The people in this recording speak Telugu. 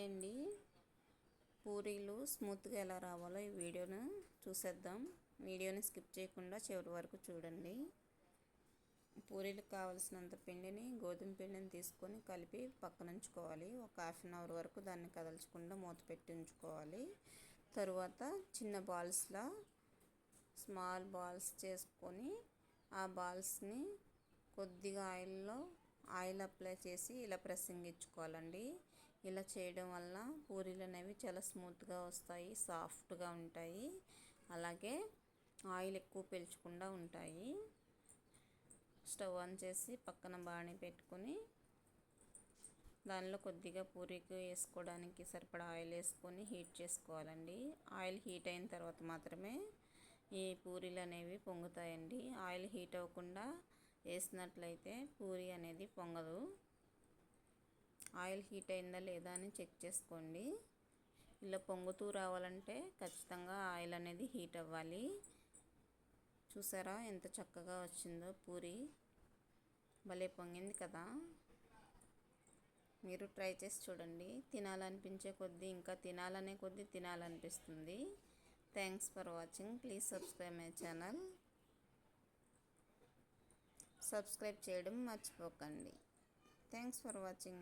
హాయ్ అండి. పూరీలు స్మూత్గా ఎలా రావాలో ఈ వీడియోను చూసేద్దాం. వీడియోని స్కిప్ చేయకుండా చివరి వరకు చూడండి. పూరీలకు కావలసినంత పిండిని గోధుమ పిండిని తీసుకొని కలిపి పక్కన ఉంచుకోవాలి ఒక హాఫ్ అన్ అవర్ వరకు దాన్ని కదల్చకుండా మూత పెట్టి ఉంచుకోవాలి. తరువాత చిన్న బాల్స్లా స్మాల్ బాల్స్ చేసుకొని ఆ బాల్స్ని కొద్దిగా ఆయిల్లో ఆయిల్ అప్లై చేసి ఇలా ప్రెస్సింగ్ ఇచ్చుకోవాలండి. ఇలా చేయడం వల్ల పూరీలు అనేవి చాలా స్మూత్గా వస్తాయి సాఫ్ట్గా ఉంటాయి. అలాగే ఆయిల్ ఎక్కువ పీల్చకుండా ఉంటాయి. స్టవ్ ఆన్ చేసి పక్కన బాణీ పెట్టుకొని దానిలో కొద్దిగా పూరీకి వేసుకోవడానికి సరిపడా ఆయిల్ వేసుకొని హీట్ చేసుకోవాలండి. ఆయిల్ హీట్ అయిన తర్వాత మాత్రమే ఈ పూరీలు అనేవి పొంగుతాయండి. ఆయిల్ హీట్ అవ్వకుండా వేసినట్లయితే పూరి అనేది పొంగదు. ఆయిల్ హీట్ అయిందా లేదా అని చెక్ చేసుకోండి. ఇలా పొంగుతూ రావాలంటే ఖచ్చితంగా ఆయిల్ అనేది హీట్ అవ్వాలి. చూసారా ఎంత చక్కగా వచ్చిందో పూరి. భలే పొంగింది కదా. మీరు ట్రై చేసి చూడండి. తినాలనిపించే కొద్దీ ఇంకా తినాలనే కొద్దీ తినాలనిపిస్తుంది. Thanks for watching please subscribe my channel subscribe చేయడం మర్చిపోకండి. Thanks for watching